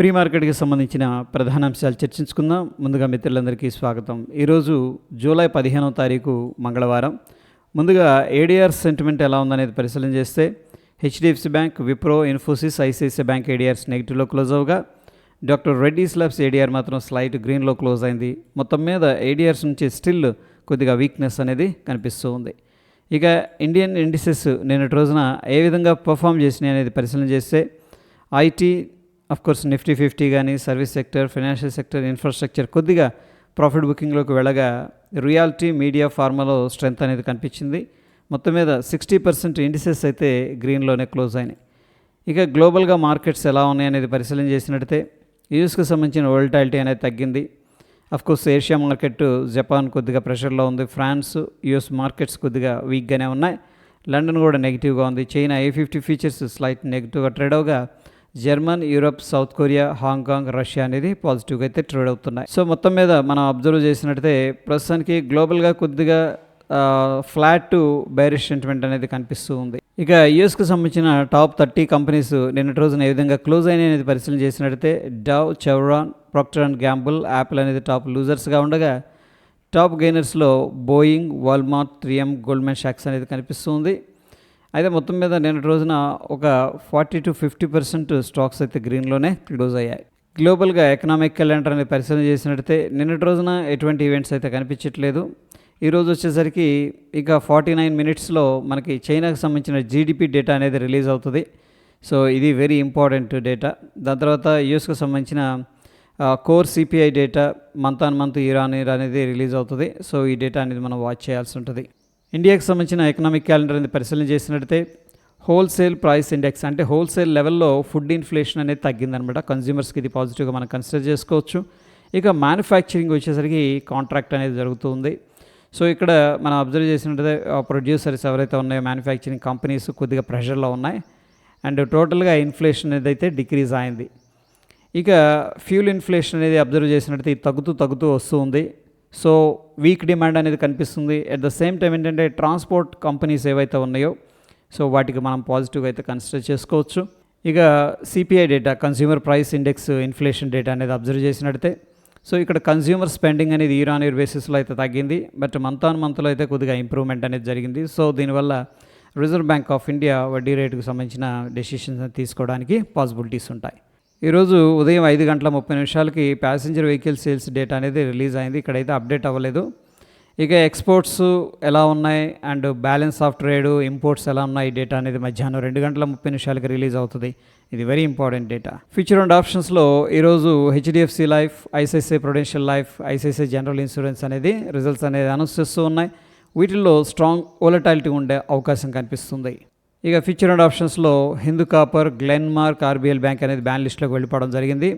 Pre మార్కెట్కి సంబంధించిన ప్రధాన అంశాలు చర్చించుకుందాం. ముందుగా మిత్రులందరికీ స్వాగతం. ఈరోజు జూలై పదిహేనవ తారీఖు మంగళవారం. ముందుగా ఏడిఆర్ సెంటిమెంట్ ఎలా ఉందనేది పరిశీలన చేస్తే HDFC bank Wipro Infosys ICICI bank ADRs నెగిటివ్లో close అవగా డాక్టర్ రెడ్డి స్లాబ్స్ ఏడిఆర్ మాత్రం స్లైట్ గ్రీన్లో క్లోజ్ అయింది. మొత్తం మీద ఏడిఆర్స్ నుంచి స్టిల్ కొద్దిగా వీక్నెస్ అనేది కనిపిస్తూ ఉంది. ఇక ఇండియన్ ఇండిసెస్ నిన్నటి రోజున ఏ విధంగా పర్ఫామ్ చేసినాయి అనేది పరిశీలన చేస్తే ఐటీ కోర్స్ నిఫ్టీ ఫిఫ్టీ కానీ service sector financial sector infrastructure కొద్దిగా ప్రాఫిట్ బుకింగ్లోకి వెళ్ళగా రియాలిటీ మీడియా ఫార్మాలో స్ట్రెంత్ అనేది కనిపించింది. మొత్తం మీద సిక్స్టీ పర్సెంట్ ఇండిసెస్ అయితే గ్రీన్లోనే క్లోజ్ అయినాయి. ఇక గ్లోబల్గా మార్కెట్స్ ఎలా ఉన్నాయి అనేది పరిశీలన చేసినట్టయితే యూఎస్కి సంబంధించిన వోల్టాలిటీ అనేది తగ్గింది. కోర్స్ ఏషియా మార్కెట్ జపాన్ కొద్దిగా ప్రెషర్లో ఉంది. ఫ్రాన్స్ యుఎస్ మార్కెట్స్ కొద్దిగా వీక్గానే ఉన్నాయి. లండన్ కూడా నెగిటివ్గా ఉంది. China A fifty futures slight నెగిటివ్గా trade అవగా German Europe South Korea Hong Kong Russia అనేది పాజిటివ్గా అయితే ట్రేడ్ అవుతున్నాయి. సో మొత్తం మీద మనం అబ్జర్వ్ చేసినట్టయితే ప్రస్తుతానికి గ్లోబల్గా కొద్దిగా ఫ్లాట్ టు బైరిష్ సెంటిమెంట్ అనేది కనిపిస్తూ ఉంది. ఇక యుఎస్కి సంబంధించిన టాప్ థర్టీ కంపెనీస్ నిన్నటి రోజున ఏ విధంగా క్లోజ్ అయినాయి అనేది పరిశీలన చేసినట్టయితే Dove Chevron Procter and Gamble Apple అనేది టాప్ లూజర్స్గా ఉండగా top గెయినర్స్లో Boeing Walmart three M Goldman shocks అనేది కనిపిస్తుంది అయితే మొత్తం మీద నిన్నటి రోజున ఒక forty to fifty percent stocks అయితే గ్రీన్లోనే క్లోజ్ అయ్యాయి. గ్లోబల్గా ఎకనామిక్ క్యాలెండర్ అనేది పరిశీలన చేసినట్టయితే నిన్నటి రోజున ఎటువంటి ఈవెంట్స్ అయితే కనిపించట్లేదు. ఈరోజు వచ్చేసరికి ఇక ఫార్టీ నైన్ మినిట్స్లో మనకి చైనాకు సంబంధించిన జీడిపి డేటా అనేది రిలీజ్ అవుతుంది. సో ఇది వెరీ ఇంపార్టెంట్ డేటా. దాని తర్వాత యూఎస్కు సంబంధించిన core CPI data month on month Iran year అనేది రిలీజ్ అవుతుంది. సో ఈ డేటా అనేది మనం వాచ్ చేయాల్సి ఉంటుంది. ఇండియాకి సంబంధించిన ఎకనామిక్ క్యాలెండర్ అనేది పరిశీలన చేసినట్టయితే హోల్సేల్ ప్రైస్ ఇండెక్స్ అంటే హోల్సేల్ లెవెల్లో ఫుడ్ ఇన్ఫ్లేషన్ అనేది తగ్గిందనమాట. కన్జ్యూమర్స్కి ఇది పాజిటివ్గా మనం కన్సిడర్ చేసుకోవచ్చు. ఇక మ్యానుఫ్యాక్చరింగ్ వచ్చేసరికి కాంట్రాక్ట్ అనేది జరుగుతుంది. సో ఇక్కడ మనం అబ్జర్వ్ చేసినట్టయితే ప్రొడ్యూసర్స్ ఎవరైతే ఉన్నాయో మ్యానుఫ్యాక్చరింగ్ కంపెనీస్ కొద్దిగా ప్రెషర్లో ఉన్నాయి. అండ్ టోటల్గా ఇన్ఫ్లేషన్ అనేది అయితే డిక్రీజ్ అయింది. ఇక ఫ్యూల్ ఇన్ఫ్లేషన్ అనేది అబ్జర్వ్ చేసినట్టయితే ఇది తగ్గుతూ తగ్గుతూ వస్తూ ఉంది. సో వీక్ డిమాండ్ అనేది కనిపిస్తుంది. అట్ ద సేమ్ టైం ఏంటంటే ట్రాన్స్పోర్ట్ కంపెనీస్ ఏవైతే ఉన్నాయో సో వాటికి మనం పాజిటివ్గా అయితే కన్సిడర్ చేసుకోవచ్చు. ఇక CPI data consumer price index inflation data అనేది అబ్జర్వ్ చేసినట్టే సో ఇక్కడ కన్స్యూమర్ స్పెండింగ్ అనేది ఇయర్ ఆన్ ఇయర్ బేసిస్లో అయితే తగ్గింది. బట్ మంత్ ఆన్ మంత్లో అయితే కొద్దిగా ఇంప్రూవ్మెంట్ అనేది జరిగింది. సో దీనివల్ల రిజర్వ్ బ్యాంక్ ఆఫ్ ఇండియా వడ్డీ రేటుకు సంబంధించిన డెసిషన్స్ తీసుకోవడానికి పాసిబిలిటీస్ ఉంటాయి. ఈరోజు ఉదయం ఐదు గంటల ముప్పై నిమిషాలకి ప్యాసింజర్ వెహికల్ సేల్స్ డేటా అనేది రిలీజ్ అయింది. ఇక్కడైతే అప్డేట్ అవ్వలేదు. ఇక ఎక్స్పోర్ట్స్ ఎలా ఉన్నాయి? And balance of trade imports ఎలా ఉన్నాయి? డేటా అనేది మధ్యాహ్నం రెండు గంటల ముప్పై నిమిషాలకి రిలీజ్ అవుతుంది. ఇది very important data. Future and ఆప్షన్స్లో ఈరోజు HDFC life ICICI Prudential life ICICI general insurance అనేది రిజల్ట్స్ అనేది అనౌన్స్ చేస్తూ ఉన్నాయి. వీటిల్లో స్ట్రాంగ్ ఓలటాలిటీ ఉండే అవకాశం కనిపిస్తుంది. ఇక ఫ్యూచర్ అండ్ ఆప్షన్స్లో Hindu copper Glenmark RBL bank అనేది బ్యాన్ లిస్ట్లోకి వెళ్ళిపోవడం జరిగింది.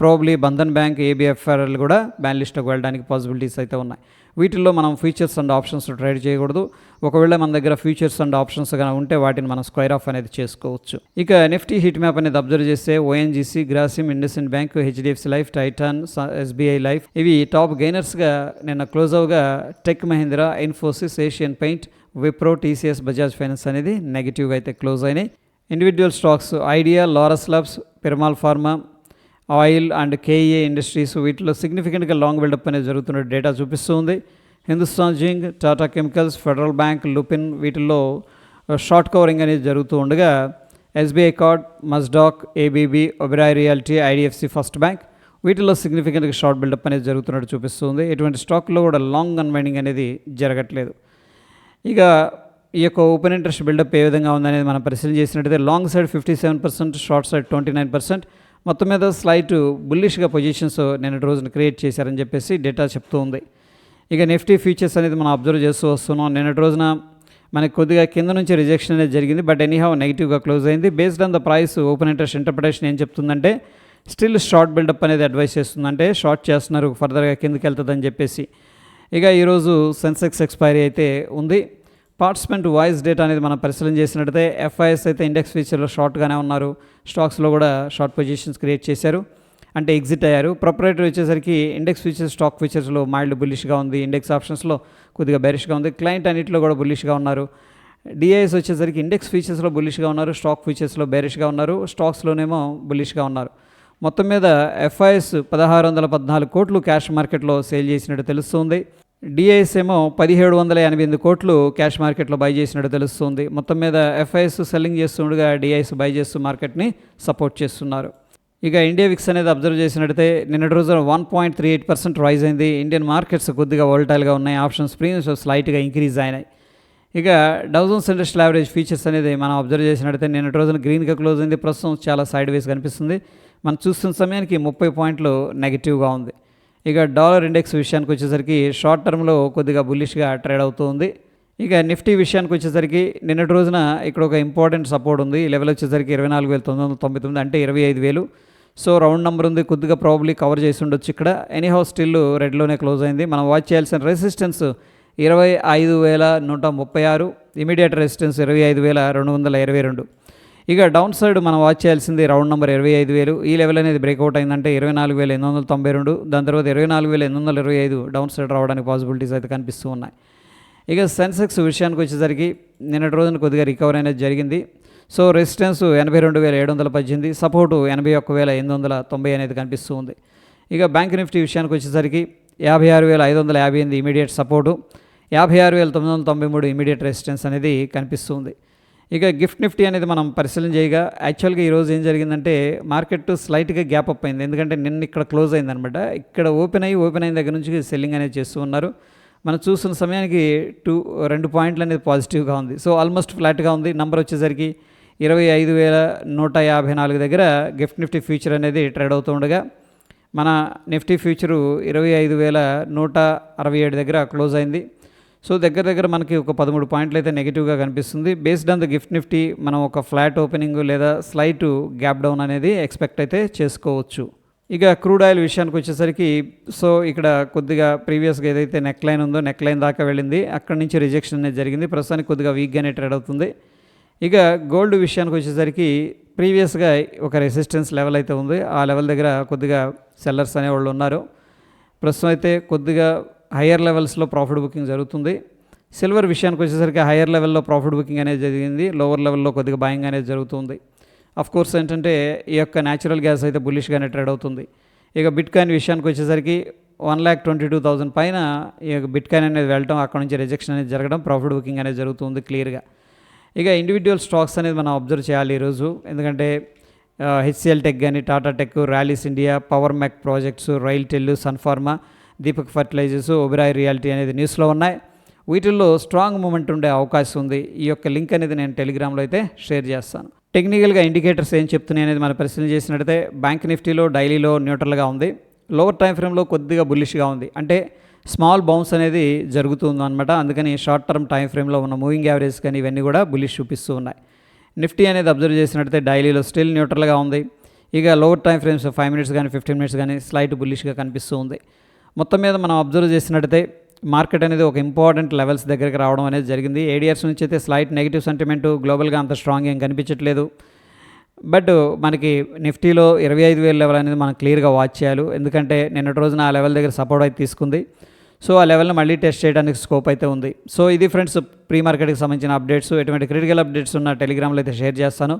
ప్రాబ్లీ బంధన్ బ్యాంక్ ఏబిఎఫ్ఆర్ఎల్ కూడా బ్యాన్ లిస్ట్లోకి వెళ్ళడానికి పాసిబిలిటీస్ అయితే ఉన్నాయి. వీటిల్లో మనం ఫీచర్స్ అండ్ ఆప్షన్స్ ట్రేడ్ చేయకూడదు. ఒకవేళ మన దగ్గర ఫీచర్స్ అండ్ ఆప్షన్స్ కానీ ఉంటే వాటిని మనం స్క్వైర్ ఆఫ్ అనేది చేసుకోవచ్చు. ఇక నిఫ్టీ హిట్ మ్యాప్ అనేది అబ్జర్వ్ చేస్తే ONGC Grasim IndusInd bank HDFC life Titan SBI life ఇవి టాప్ గెయినర్స్గా నిన్న close అవగా tech Mahindra Infosys Asian paint Wipro TCS Bajaj finance అనేది నెగిటివ్గా అయితే క్లోజ్ అయినాయి. Individual stocks Idea Laurus labs Piramal pharma oil and K A industries వీటిలో సిగ్నిఫికెంట్గా long buildup అనేది జరుగుతున్న డేటా చూపిస్తుంది. Hindustan zinc Tata chemicals federal bank Lupin వీటిల్లో షార్ట్ కవరింగ్ అనేది జరుగుతూ ఉండగా SBI card Mazdock ABB Oberoi realty IDFC first bank వీటిలో సిగ్నిఫికెంట్గా షార్ట్ బిల్డప్ అనేది జరుగుతున్నట్టు చూపిస్తుంది. ఎటువంటి స్టాక్లో కూడా లాంగ్ అన్వైండింగ్ అనేది జరగట్లేదు. ఇక ఈ యొక్క ఓపెన్ ఇంట్రెస్ట్ బిల్డప్ ఏ విధంగా ఉందనేది మనం పరిశీలన చేసినట్టయితే long side fifty seven percent short side twenty nine percent మొత్తం మీద స్లైట్ బుల్లిష్గా పొజిషన్స్ నిన్నటి రోజున క్రియేట్ చేశారని చెప్పేసి డేటా చెప్తూ ఉంది. ఇక నిఫ్టీ ఫీచర్స్ అనేది మనం అబ్జర్వ్ చేస్తూ వస్తున్నాం. నిన్నటి రోజున మనకి కొద్దిగా కింద నుంచి రిజెక్షన్ అనేది జరిగింది. బట్ ఎనీహావ్ నెగిటివ్గా క్లోజ్ అయింది. Based on the price open interest interpretation ఏం చెప్తుందంటే స్టిల్ షార్ట్ బిల్డప్ అనేది అడ్వైస్ చేస్తుందంటే షార్ట్ చేస్తున్నారు ఫర్దర్గా కిందకి వెళ్తుందని చెప్పేసి. ఇక ఈరోజు సెన్సెక్స్ ఎక్స్పైరీ అయితే ఉంది. పార్టిసిపెంట్ వాయిస్ డేటా అనేది మనం పరిశీలన చేసినట్టయితే ఎఫ్ఐఎస్ అయితే ఇండెక్స్ ఫీచర్లో షార్ట్గానే ఉన్నారు. స్టాక్స్లో కూడా షార్ట్ పొజిషన్స్ క్రియేట్ చేశారు. అంటే ఎగ్జిట్ అయ్యారు. ప్రొపరేటర్ వచ్చేసరికి ఇండెక్స్ ఫీచర్స్ స్టాక్ ఫీచర్స్లో మైల్డ్ బుల్లిష్గా ఉంది. ఇండెక్స్ ఆప్షన్స్లో కొద్దిగా బెరిష్గా ఉంది. క్లయింట్ అన్నింటిలో కూడా బుల్లిష్గా ఉన్నారు. డిఐఎస్ వచ్చేసరికి ఇండెక్స్ ఫీచర్స్లో బుల్లిష్గా ఉన్నారు. స్టాక్ ఫీచర్స్లో బెరిష్గా ఉన్నారు. స్టాక్స్లోనేమో బుల్లిష్గా ఉన్నారు. మొత్తం మీద ఎఫ్ఐఎస్ పదహారు వందల పద్నాలుగు కోట్లు క్యాష్ మార్కెట్లో సేల్ చేసినట్టు తెలుస్తుంది. డిఐఎస్ ఏమో పదిహేడు వందల ఎనభై ఎనిమిది కోట్లు క్యాష్ మార్కెట్లో బై చేసినట్టు తెలుస్తుంది. మొత్తం మీద ఎఫ్ఐఎస్ సెల్లింగ్ చేస్తుండగా డిఐఎస్ బై చేస్తూ మార్కెట్ని సపోర్ట్ చేస్తున్నారు. ఇక ఇండియా విక్స్ అనేది అబ్జర్వ్ చేసినట్టయితే నిన్నటి రోజున one point three eight percent rise అయింది. ఇండియన్ మార్కెట్స్ కొద్దిగా వోల్టైల్గా ఉన్నాయి. ఆప్షన్స్ ప్రీమియమ్స్ స్లైట్గా ఇంక్రీజ్ అయినాయి. ఇక డౌజన్స్ ఇండస్ట్రియల్ యావరేజ్ ఫీచర్స్ అనేది మనం అబ్జర్వ్ చేసినట్టయితే నిన్నటి రోజున గ్రీన్గా క్లోజ్ అయింది. ప్రస్తుతం చాలా సైడ్ వేస్ కనిపిస్తుంది. మనం చూస్తున్న సమయానికి ముప్పై పాయింట్లు నెగిటివ్గా ఉంది. ఇక డాలర్ ఇండెక్స్ విషయానికి వచ్చేసరికి షార్ట్ టర్మ్లో కొద్దిగా బుల్లిష్గా ట్రేడ్ అవుతుంది. ఇక నిఫ్టీ విషయానికి వచ్చేసరికి నిన్నటి రోజున ఇక్కడ ఒక ఇంపార్టెంట్ సపోర్ట్ ఉంది. లెవెల్ వచ్చేసరికి ఇరవై నాలుగు వేల తొమ్మిది వందల తొంభై తొమ్మిది అంటే ఇరవై ఐదు వేలు. సో రౌండ్ నెంబర్ ఉంది. కొద్దిగా ప్రాబ్లీ కవర్ చేసి ఉండొచ్చు ఇక్కడ. ఎనీహౌ స్టిల్ రెడ్లోనే క్లోజ్ అయింది. మనం వాచ్ చేయాల్సిన రెసిస్టెన్స్ ఇరవై ఐదు వేల నూట ముప్పై ఆరు. ఇమీడియట్ రెసిస్టెన్స్ ఇరవై ఐదు వేల రెండు వందల ఇరవై రెండు. ఇక డౌన్ సైడ్ మనం వాచ్ చేయాల్సింది రౌండ్ నెంబర్ ఇరవై ఐదు వేలు. ఈ లెవెల్ అనేది బ్రేక్అవుట్ అయిందంటే ఇరవై నాలుగు వేల ఎనిమిది వందల తొంభై రెండు దాని తర్వాత ఇరవై నాలుగు వేల ఎనిమిది వందల ఇరవై ఐదు. డౌన్ సైడ్ రావడానికి పాసిబిలిటీస్ అయితే కనిపిస్తూ ఉన్నాయి. ఇక సెన్సెక్స్ విషయానికి వచ్చేసరికి నిన్నటి రోజున కొద్దిగా రికవర్ అనేది జరిగింది. సో రెసిస్టెన్స్ ఎనభై రెండు వేల ఏడు వందల పద్దెనిమిది సపోర్టు ఎనభై ఒక్క వేల ఎనిమిది వందల తొంభై అనేది కనిపిస్తూ ఉంది. ఇక బ్యాంక్ నిఫ్టీ విషయానికి వచ్చేసరికి యాభై ఆరు వేల ఐదు వందల యాభై ఎనిమిది ఇమీడియట్ సపోర్టు యాభై ఆరు వేల తొమ్మిది వందల తొంభై మూడు ఇమీడియట్ రెసిస్టెన్స్ అనేది కనిపిస్తుంది ఇక గిఫ్ట్ నిఫ్టీ అనేది మనం పరిశీలన చేయగా యాక్చువల్గా ఈరోజు ఏం జరిగిందంటే మార్కెట్ స్లైట్గా గ్యాప్ అప్ అయింది. ఎందుకంటే నిన్న ఇక్కడ క్లోజ్ అయిందనమాట. ఇక్కడ ఓపెన్ అయ్యి ఓపెన్ అయిన దగ్గర నుంచి సెల్లింగ్ అనేది చేస్తూ ఉన్నారు. మనం చూస్తున్న సమయానికి టూ రెండు పాయింట్లు అనేది పాజిటివ్గా ఉంది. సో ఆల్మోస్ట్ ఫ్లాట్గా ఉంది. నంబర్ వచ్చేసరికి ఇరవై ఐదు వేల నూట యాభై నాలుగు దగ్గర గిఫ్ట్ నిఫ్టీ ఫ్యూచర్ అనేది ట్రేడ్ అవుతూ ఉండగా మన నిఫ్టీ ఫ్యూచరు ఇరవై ఐదు వేల నూట అరవై ఏడు దగ్గర క్లోజ్ అయింది. సో దగ్గర దగ్గర మనకి ఒక పదమూడు పాయింట్లు అయితే నెగిటివ్గా కనిపిస్తుంది. Based on the gift Nifty మనం ఒక ఫ్లాట్ ఓపెనింగ్ లేదా స్లైట్ గ్యాప్ డౌన్ అనేది ఎక్స్పెక్ట్ అయితే చేసుకోవచ్చు. ఇక క్రూడ్ ఆయిల్ విషయానికి వచ్చేసరికి సో ఇక్కడ కొద్దిగా ప్రీవియస్గా ఏదైతే నెక్ లైన్ ఉందో నెక్ లైన్ దాకా వెళ్ళింది. అక్కడి నుంచి రిజెక్షన్ అనేది జరిగింది. ప్రస్తుతానికి కొద్దిగా వీక్గానే ట్రేడ్ అవుతుంది. ఇక గోల్డ్ విషయానికి వచ్చేసరికి ప్రీవియస్గా ఒక రెసిస్టెన్స్ లెవెల్ అయితే ఉంది. ఆ లెవెల్ దగ్గర కొద్దిగా సెల్లర్స్ అనేవాళ్ళు ఉన్నారు. ప్రస్తుతం అయితే కొద్దిగా హయ్యర్ లెవెల్స్లో ప్రాఫిట్ బుకింగ్ జరుగుతుంది. సిల్వర్ విషయానికి వచ్చేసరికి హయ్యర్ లెవెల్లో ప్రాఫిట్ బుకింగ్ అనేది జరిగింది. లోవర్ లెవెల్లో కొద్దిగా బాయింగ్ అనేది జరుగుతుంది. అఫ్ కోర్స్ ఏంటంటే ఈ యొక్క న్యాచురల్ గ్యాస్ అయితే బుల్లిష్గానే ట్రేడ్ అవుతుంది. ఇక బిట్ కాయిన్ విషయానికి వచ్చేసరికి one lakh twenty two thousand పైన ఈ యొక్క బిట్ కాయిన్ అనేది వెళ్ళడం అక్కడ నుంచి రిజెక్షన్ అనేది జరగడం ప్రాఫిట్ బుకింగ్ అనేది జరుగుతుంది క్లియర్గా ఇక ఇండివిజువల్ స్టాక్స్ అనేది మనం అబ్జర్వ్ చేయాలి ఈరోజు. ఎందుకంటే హెచ్సిఎల్ టెక్ కానీ Tata tech Rallis India power Mac projects RailTel sun pharma Deepak fertilisers Oberoi realty అనేది న్యూస్లో ఉన్నాయి. వీటిల్లో స్ట్రాంగ్ మూమెంట్ ఉండే అవకాశం ఉంది. ఈ యొక్క లింక్ అనేది నేను టెలిగ్రామ్లో అయితే షేర్ చేస్తాను. టెక్నికల్గా ఇండికేటర్స్ ఏం చెప్తున్నాయి అనేది మనం పరిశీలన చేసినట్టయితే బ్యాంక్ నిఫ్టీలో డైలీలో న్యూట్రల్గా ఉంది. లోవర్ టైం ఫ్రేమ్లో కొద్దిగా బుల్లిష్గా ఉంది. అంటే స్మాల్ బౌన్స్ అనేది జరుగుతుంది అనమాట అందుకని షార్ట్ టర్మ్ టైం ఫ్రేమ్లో ఉన్న మూవింగ్ యావరేజ్ కానీ ఇవన్నీ కూడా బుల్లిష్ చూపిస్తూ ఉన్నాయి. నిఫ్టీ అనేది అబ్జర్వ్ చేసినట్టయితే డైలీలో స్టిల్ న్యూట్రల్గా ఉంది. ఇక lower time frames five minutes కానీ ఫిఫ్టీన్ మినిట్స్ కానీ స్లైట్ బుల్లిష్గా కనిపిస్తూ ఉంది. మొత్తం మీద మనం అబ్జర్వ్ చేసినట్టయితే మార్కెట్ అనేది ఒక ఇంపార్టెంట్ లెవెల్స్ దగ్గరికి రావడం అనేది జరిగింది. ఏడియర్స్ నుంచి అయితే స్లైట్ నెగిటివ్ సెంటిమెంట్ గ్లోబల్గా అంత స్ట్రాంగ్ ఏం కనిపించట్లేదు. బట్ మనకి నిఫ్టీలో ఇరవై ఐదు వేల లెవెల్ అనేది మనం క్లియర్గా వాచ్ చేయాలి. ఎందుకంటే నిన్నటి రోజున ఆ లెవెల్ దగ్గర సపోర్ట్ అయితే తీసుకుంది. సో ఆ లెవెల్ని మళ్ళీ టెస్ట్ చేయడానికి స్కోప్ అయితే ఉంది. సో ఇది ఫ్రెండ్స్ ప్రీ మార్కెట్కి సంబంధించిన అప్డేట్స్ ఎటువంటి క్రిటికల్ అప్డేట్స్ ఉన్న టెలిగ్రామ్లో అయితే షేర్ చేస్తాను.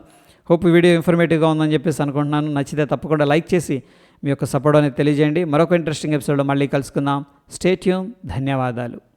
హోప్ వీడియో ఇన్ఫర్మేటివ్గా ఉందని చెప్పేసి అనుకుంటున్నాను. నచ్చితే తప్పకుండా లైక్ చేసి మీ యొక్క సపోర్ట్ అనేది తెలియజేయండి. మరొక ఇంట్రెస్టింగ్ ఎపిసోడ్లో మళ్ళీ కలుసుకుందాం. స్టేట్యూమ్ ధన్యవాదాలు.